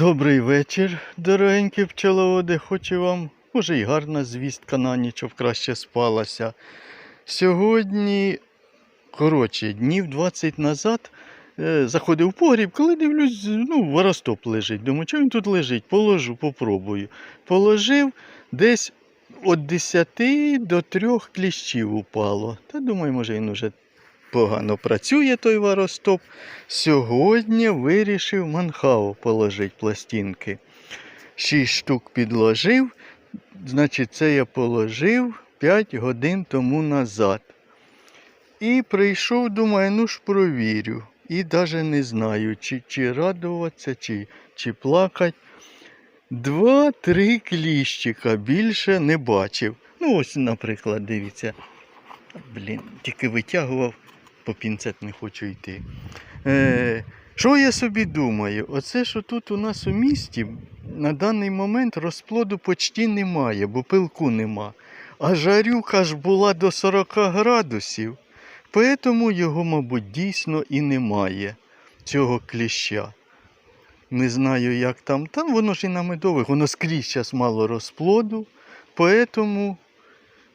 Добрий вечір, дорогенькі пчеловоди. Хочу вам, може, і гарна звістка на ніч, щоб краще спалася. Сьогодні, коротше, днів 20 назад е, заходив в погріб, коли дивлюсь, ну, воростоп лежить. Думаю, що він тут лежить? Положу, попробую. Положив десь від 10 до 3 кліщів упало. Та думаю, може він уже погано працює той воростоп. Сьогодні вирішив манхау положити пластинки. Шість штук підложив. Значить, це я положив 5 годин тому назад. І прийшов, думаю, ну ж провірю. І навіть не знаю, чи, чи радуватися, чи, чи плакати. Два-три кліщика більше не бачив. Ну, ось, наприклад, дивіться. Блін, тільки витягував, по пінцет не хочу йти. Е, що я собі думаю? Оце, що тут у нас у місті на даний момент розплоду почти немає, бо пилку нема. А жарюка ж була до 40 градусів. Тому його, мабуть, дійсно і немає, цього кліща. Не знаю, як там. Там воно ж і на медових, воно скрізь зараз мало розплоду. Тому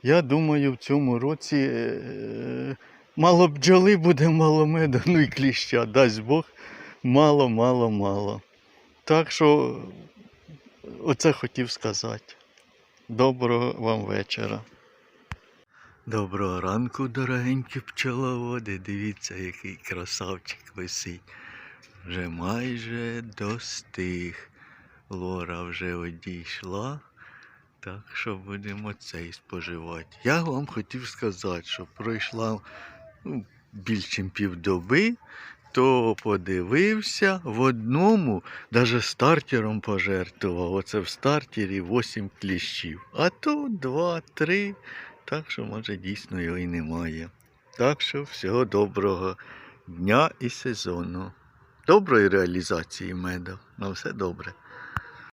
я думаю, в цьому році е, мало бджоли буде, мало меду, ну і кліща, дасть Бог, мало, мало, мало. Так що оце хотів сказати. Доброго вам вечора. Доброго ранку, дорогенькі пчеловоди. Дивіться, який красавчик висить. Вже майже достиг. Лора вже одійшла. Так що будемо цей споживати. Я вам хотів сказати, що пройшла ну, півдоби, то подивився в одному, навіть стартером пожертвував. Оце в стартері 8 кліщів. А то 2-3. Так що, може, дійсно його і немає. Так що всього доброго дня і сезону. Доброї реалізації меду. На все добре.